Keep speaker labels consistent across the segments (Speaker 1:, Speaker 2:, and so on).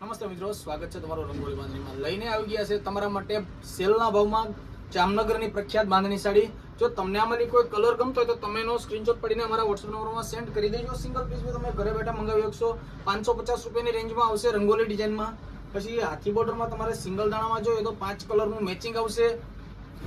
Speaker 1: નમસ્તે મિત્રો, સ્વાગત છે તમારું રંગોળી બાંધણીમાં. લઈને આવી ગયા છે તમારા માટે સેલના ભાવમાં જામનગરની પ્રખ્યાત બાંધણી સાડી. જો તમને આમાંની કોઈ કલર ગમતો હોય તો તમે એનો સ્ક્રીનશોટ પડીને અમારા વોટ્સએપ નંબરમાં સેન્ડ કરી દેજો. સિંગલ પીસ બી તમે ઘરે બેઠા મંગાવી શકશો. પાંચસો પચાસ રૂપિયાની રેન્જમાં આવશે રંગોલી ડિઝાઇનમાં પછી હાથી બોર્ડરમાં તમારે સિંગલ દાણામાં જોઈએ તો પાંચ કલરનું મેચિંગ આવશે.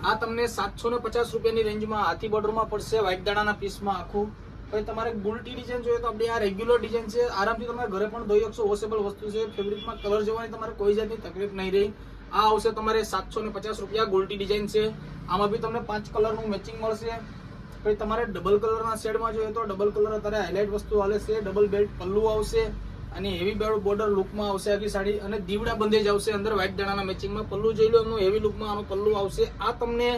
Speaker 1: આ તમને સાતસો ને પચાસ રૂપિયાની રેન્જમાં હાથી બોર્ડરમાં પડશે. વ્હાઇટ દાણાના પીસમાં આખું. પછી તમારે ગુલટી ડિઝાઇન જોઈએ તો આપણે આ રેગ્યુલર ડિઝાઇન છે. આરામથી તમે ઘરે પણ ધોઈ શકશો. વોશેબલ વસ્તુ છે. ફેબ્રિકમાં કલર જવાની તમારે કોઈ જાતની તકલીફ નહીં રહી. આ આવશે તમારે સાતસો ને પચાસ રૂપિયા ગુલટી ડિઝાઇન છે. આમાં બી તમને પાંચ કલરનું મેચિંગ મળશે. પછી તમારે ડબલ કલરના શેડમાં જોઈએ તો ડબલ કલર અત્યારે હાઇલાઇટ વસ્તુ આવે છે. ડબલ બેલ્ટ પલ્લુ આવશે અને હેવી બેડ બોર્ડર લુકમાં આવશે આખી સાડી અને દીવડા બંધેજ આવશે અંદર વ્હાઇટ દાણાના મેચિંગમાં પલ્લુ જોઈ લો, એમનું હેવી લુકમાં આનું પલ્લુ આવશે. આ તમને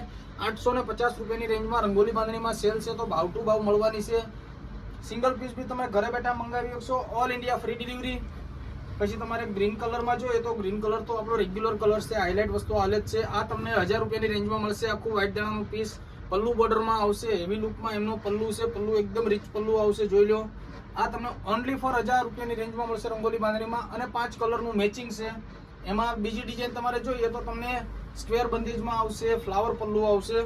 Speaker 1: આઠસો ને પચાસ રૂપિયાની રેન્જમાં રંગોલી બાંધણીમાં સેલ છે તો ભાવ ટુ ભાવ મળવાની છે. સિંગલ પીસ બી તમે ઘરે બેઠા મંગાવી શકશો. ઓલ ઇન્ડિયા ફ્રી ડિલિવરી પછી તમારે ગ્રીન કલરમાં જોઈએ તો ગ્રીન કલર તો આપણો રેગ્યુલર કલર છે હાઇલાઇટ વસ્તુ હાલે જ છે. આ તમને હજાર રૂપિયાની રેન્જમાં મળશે. આખું વ્હાઇટ દાણાનું પીસ પલ્લુ બોર્ડરમાં આવશે. હેવી લુકમાં એમનો પલ્લુ છે. પલ્લુ એકદમ રીચ પલ્લુ આવશે, જોઈ લો. આ તમને ઓનલી ફોર હજાર રૂપિયાની રેન્જમાં મળશે રંગોલી બાંધણીમાં. અને પાંચ કલરનું મેચિંગ છે. એમાં બીજી ડિઝાઇન તમારે જોઈએ તો તમને સ્ક્વેર બંદેજમાં આવશે ફ્લાવર પલ્લુ આવશે.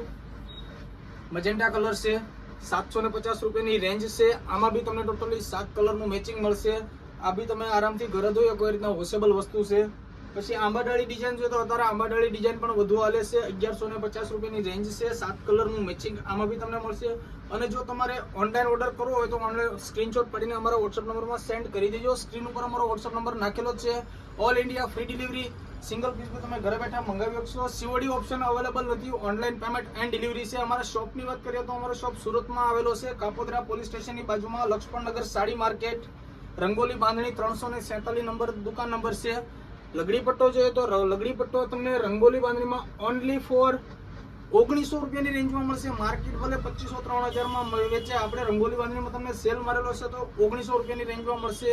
Speaker 1: મજેન્ટા કલર છે. સાતસો ને પચાસ રૂપિયાની રેન્જ છે. આમાં બી તમને ટોટલી સાત કલરનું મેચિંગ મળશે. આ બી તમે આરામથી ઘરે ધોઈ શકો, એ રીતના વોશેબલ વસ્તુ છે. પછી આંબાડાળી ડિઝાઇન જોઈએ તો અત્યારે આંબાડાળી ડિઝાઇન પણ વધુ હાલે છે. અગિયારસો ને પચાસ રૂપિયાની રેન્જ છે. સાત કલરનું મેચિંગ આમાં બી તમને મળશે. અને જો તમારે ઓનલાઈન ઓર્ડર કરવો હોય તો ઓનલાઈન સ્ક્રીનશોટ પડીને અમારા વોટ્સઅપ નંબરમાં સેન્ડ કરી દેજો. સ્ક્રીન ઉપર અમારો વોટ્સઅપ નંબર નાખેલો છે. All India free delivery single પીસમાં તમે ઘરે બેઠા મંગાવી શકશો. સીઓડી ઓપ્શન અવેલેબલ નથી. ઓનલાઈન પેમેન્ટ એન્ડ ડિલિવરી છે. અમારા શોપની વાત કરીએ તો અમારો શોપ સુરતમાં આવેલો છે. કાપોદ્રા પોલીસ સ્ટેશનની બાજુમાં લક્ષ્મણનગર સાડી માર્કેટ રંગોલી બાંધણી ત્રણસો ને સેતાલીસ નંબર દુકાન નંબર છે. લગડી પટ્ટો જોઈએ તો લગડી પટ્ટો તમને રંગોલી બાંધણીમાં ઓનલી ફોર ઓગણીસો રૂપિયાની રેન્જમાં મળશે. માર્કેટ ભલે પચીસો ત્રણ હજારમાં વેચે. આપણે રંગોલી બાંધણીમાં તમને સેલ મારેલો છે તો ઓગણીસો રૂપિયાની રેન્જમાં મળશે.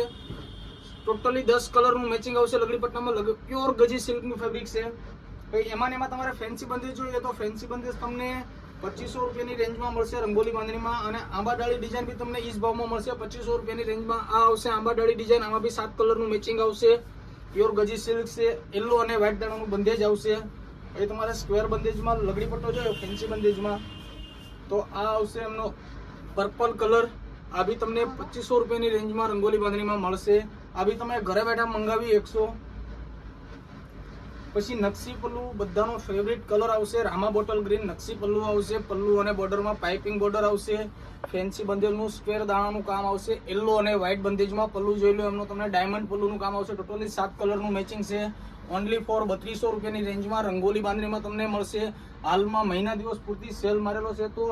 Speaker 1: ટોટલી દસ કલરનું મેચિંગ આવશે લગડી લગ પ્યોર ગજી સિલ્કનું ફેબ્રિક છે. ભાઈ એમાં એમાં તમારે ફેન્સી બંધેજ જોઈએ તો ફેન્સી બંધેજ તમને પચીસો રૂપિયાની રેન્જમાં મળશે રંગોલી બાંધણીમાં. અને આંબાડાળી ડિઝાઇન બી તમને ઈજ ભાવમાં મળશે. પચીસો રૂપિયાની રેન્જમાં આ આવશે આંબાડાળી ડિઝાઇન આમાં બી સાત કલરનું મેચિંગ આવશે. પ્યોર ગજી સિલ્ક છે યલો અને વ્હાઇટ દાણાનું બંધેજ આવશે. એ તમારે સ્ક્વેર બંધેજમાં લગડી પટ્ટો જોઈએ ફેન્સી બંધેજમાં. તો આ આવશે એમનો પર્પલ કલર આ બી તમને પચીસો રૂપિયાની રેન્જમાં રંગોલી બાંધણીમાં મળશે. આ બી તમે ઘરે બેઠા મંગાવી એકસો. પછી નકશી પલ્લુ બધાનો ફેવરિટ કલર આવશે, રામા બોટલ ગ્રીન નકશી પલ્લુ આવશે, પલ્લુ અને બોર્ડરમાં પાઇપિંગ બોર્ડર આવશે ફેન્સી બંધેજનું સ્ક્વેર દાણાનું કામ આવશે યલો અને વ્હાઇટ બંધેજમાં પલ્લુ જોઈ લો, એમનું તમને ડાયમંડ પલ્લુનું કામ આવશે ટોટલી સાત કલરનું મેચિંગ છે. ઓનલી ફોર બત્રીસો રૂપિયાની રેન્જમાં રંગોલી બાંધણીમાં તમને મળશે. હાલમાં મહિના દિવસ પૂરતી સેલ મારેલો છે, તો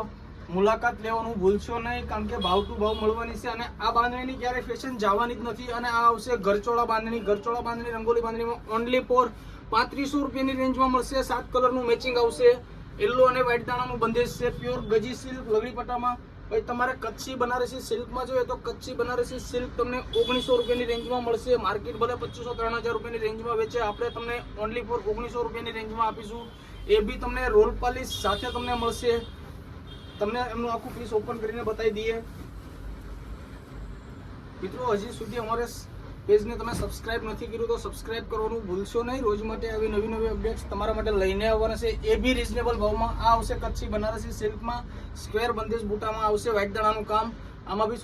Speaker 1: મુલાકાત લેવાનું ભૂલશો નહીં, કારણ કે ભાવ ટુ ભાવ મળવાની છે અને આ બાંધણીની ક્યારે ફેશન જવાની જ નથી અને આ આવશે ગરચોળા બાંધણી. ગરચોળા બાંધણી રંગોલી બાંધણીમાં ઓનલી ફોર પાંત્રીસો રૂપિયાની રેન્જમાં મળશે. સાત કલરનું મેચિંગ આવશે. યલો અને વ્હાઇટ દાણાનું બંધેજ છે. પ્યોર ગજી સિલ્ક લગડી પટ્ટામાં. પછી તમારે કચ્છી બનારસી સિલ્કમાં જોઈએ તો કચ્છી બનારસી સિલ્ક તમને ઓગણીસો રૂપિયાની રેન્જમાં મળશે. માર્કેટ ભલે પચીસો, ત્રણ હજાર રૂપિયાની રેન્જમાં વેચે. આપણે તમને ઓનલી ફોર ઓગણીસો રૂપિયાની રેન્જમાં આપીશું. એ બી તમને રોલ પાલિશ સાથે તમને મળશે. તમને એમનું આખું પીસ ઓપન કરીને બતાવી દઈએ. મિત્રો, હજી સુધી અમારે પેજને તમે સબસ્ક્રાઇબ નથી કર્યું તો સબસ્ક્રાઇબ કરવાનું ભૂલશો નહીં. રોજ માટે આવી નવી નવી અપડેટ્સ તમારા માટે લઈને આવવાના છે. એ બી રિઝનેબલ ભાવમાં આ આવશે કચ્છી બનારસી સિલ્કમાં સ્ક્વેર બંદેજ બુટામાં આવશે વ્હાઇટ દાણાનું કામ. આમાં બી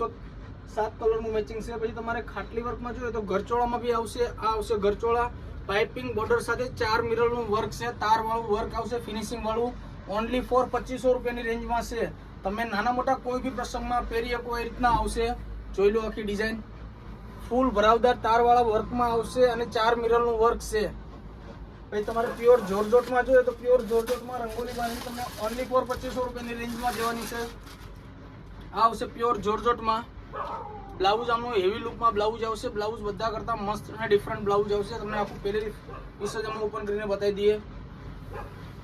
Speaker 1: સાત કલરનું મેચિંગ છે. પછી તમારે ખાટલી વર્કમાં જોઈએ તો ગરચોળામાં બી આવશે. આ આવશે ગરચોળા પાઇપિંગ બોર્ડર સાથે ચાર મિરરનું વર્ક છે. તારવાળું વર્ક આવશે. ફિનિશિંગ વાળું. ઓનલી ફોર પચીસો રૂપિયાની રેન્જમાં છે. તમે નાના મોટા કોઈ બી પ્રસંગમાં પહેરી શકો એ રીતના આવશે. જોઈ લો આખી ડિઝાઇન ફૂલ ભરાવદાર તારવાળા વર્કમાં આવશે અને ચાર મિરરનું વર્ક છે. પછી તમારે પ્યોર જોરજોટમાં જોઈએ તો પ્યોર જોરજોટમાં રંગોલી બાંધણી તમને ઓનલી ફોર પચીસો રૂપિયાની રેન્જમાં જવાની છે. આ આવશે પ્યોર જોરજોટમાં. બ્લાઉઝ આમનું હેવી લુકમાં બ્લાઉઝ આવશે. બ્લાઉઝ બધા કરતાં મસ્ત અને ડિફરન્ટ બ્લાઉઝ આવશે. તમને આખું જ અમે ઓપન કરીને બતાવી દઈએ.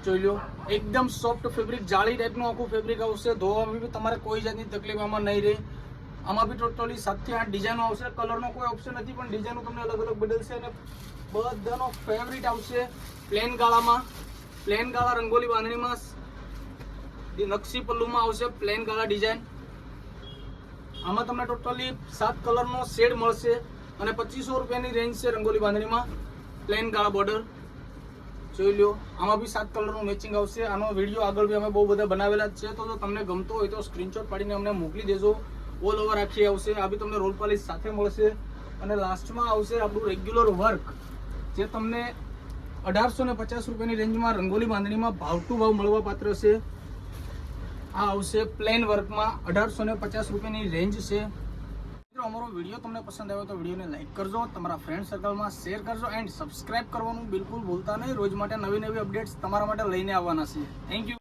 Speaker 1: જોઈ લો એકદમ સોફ્ટ ફેબ્રિક જાળી ટાઈપનું આખું ફેબ્રિક આવશે. ધોવામાં બી તમારે કોઈ જાતની તકલીફ આમાં નહીં રહે. આમાં બી ટોટલી સાતથી આઠ ડિઝાઇનો આવશે. કલરનો કોઈ ઓપ્શન નથી, પણ ડિઝાઇનો તમને અલગ અલગ બદલશે અને બધાનો ફેવરિટ આવશે પ્લેન ગાળામાં. પ્લેન ગાળા રંગોલી બાંધણીમાં નકશી પલ્લુમાં આવશે પ્લેન ગાળા ડિઝાઇન આમાં તમને ટોટલી સાત કલરનો શેડ મળશે અને પચીસો રૂપિયાની રેન્જ છે રંગોલી બાંધણીમાં. પ્લેન કાળા બોર્ડર જોઈ લો આમાં બી સાત કલરનું મેચિંગ આવશે. આનો વીડિયો આગળ બી અમે બહુ બધા બનાવેલા જ છે. તો જો તમને ગમતો હોય તો સ્ક્રીનશોટ પાડીને અમને મોકલી દેજો. ઓલ ઓવર આખી આવશે. આ બી તમને રોલ પાલીસ સાથે મળશે. અને લાસ્ટમાં આવશે આપણું રેગ્યુલર વર્ક જે તમને અઢારસો ને પચાસ રૂપિયાની રેન્જમાં રંગોલી બાંધણીમાં ભાવ ટુ ભાવ મળવા પાત્ર છે. આ આવશે પ્લેન વર્કમાં અઢારસો ને પચાસ રૂપિયાની રેન્જ છે. અમારો વીડિયો તમને પસંદ આવ્યો તો વિડીયોને લાઇક કરજો, તમારા ફ્રેન્ડ સર્કલમાં શેર કરજો એન્ડ સબસ્ક્રાઇબ કરવાનું બિલકુલ ભૂલતા નહીં. રોજ માટે નવી નવી અપડેટ્સ તમારા માટે લઈને આવવાના છે થેન્ક યુ